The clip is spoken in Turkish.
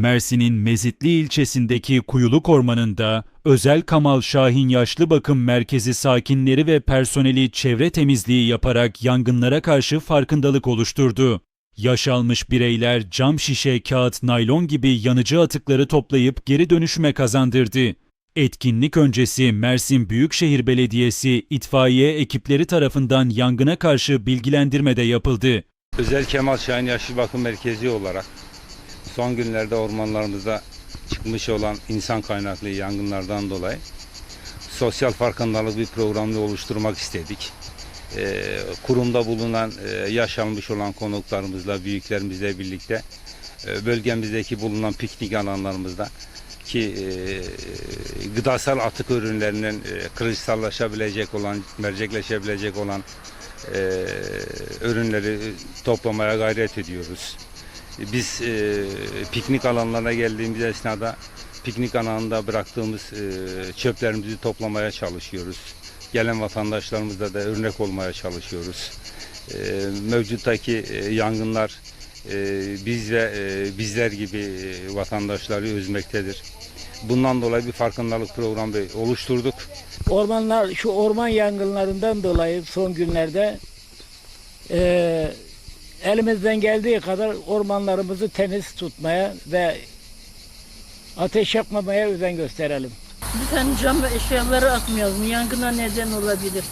Mersin'in Mezitli ilçesindeki Kuyuluk Ormanı'nda Özel Kamal Şahin Yaşlı Bakım Merkezi sakinleri ve personeli çevre temizliği yaparak yangınlara karşı farkındalık oluşturdu. Yaş almış bireyler cam şişe, kağıt, naylon gibi yanıcı atıkları toplayıp geri dönüşüme kazandırdı. Etkinlik öncesi Mersin Büyükşehir Belediyesi itfaiye ekipleri tarafından yangına karşı bilgilendirme de yapıldı. Özel Kemal Şahin Yaşlı Bakım Merkezi olarak son günlerde ormanlarımızda çıkmış olan insan kaynaklı yangınlardan dolayı sosyal farkındalık bir programını oluşturmak istedik. Ee, kurumda bulunan e, yaş almış olan konuklarımızla, büyüklerimizle birlikte e, bölgemizdeki bulunan piknik alanlarımızda ki e, gıdasal atık ürünlerinin e, kristallaşabilecek olan, mercekleşebilecek olan e, ürünleri toplamaya gayret ediyoruz. Biz e, piknik alanlarına geldiğimiz esnada piknik alanında bıraktığımız e, çöplerimizi toplamaya çalışıyoruz. Gelen vatandaşlarımızla da örnek olmaya çalışıyoruz. E, mevcuttaki e, yangınlar e, biz ve e, bizler gibi e, vatandaşları üzmektedir. Bundan dolayı bir farkındalık programı oluşturduk. Ormanlar şu orman yangınlarından dolayı son günlerde eee, elimizden geldiği kadar ormanlarımızı temiz tutmaya ve ateş yapmamaya özen gösterelim. Tane cam eşyaları atmayalım. Yangına neden olabilir.